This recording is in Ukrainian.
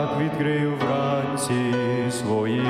як відкрив вранці свої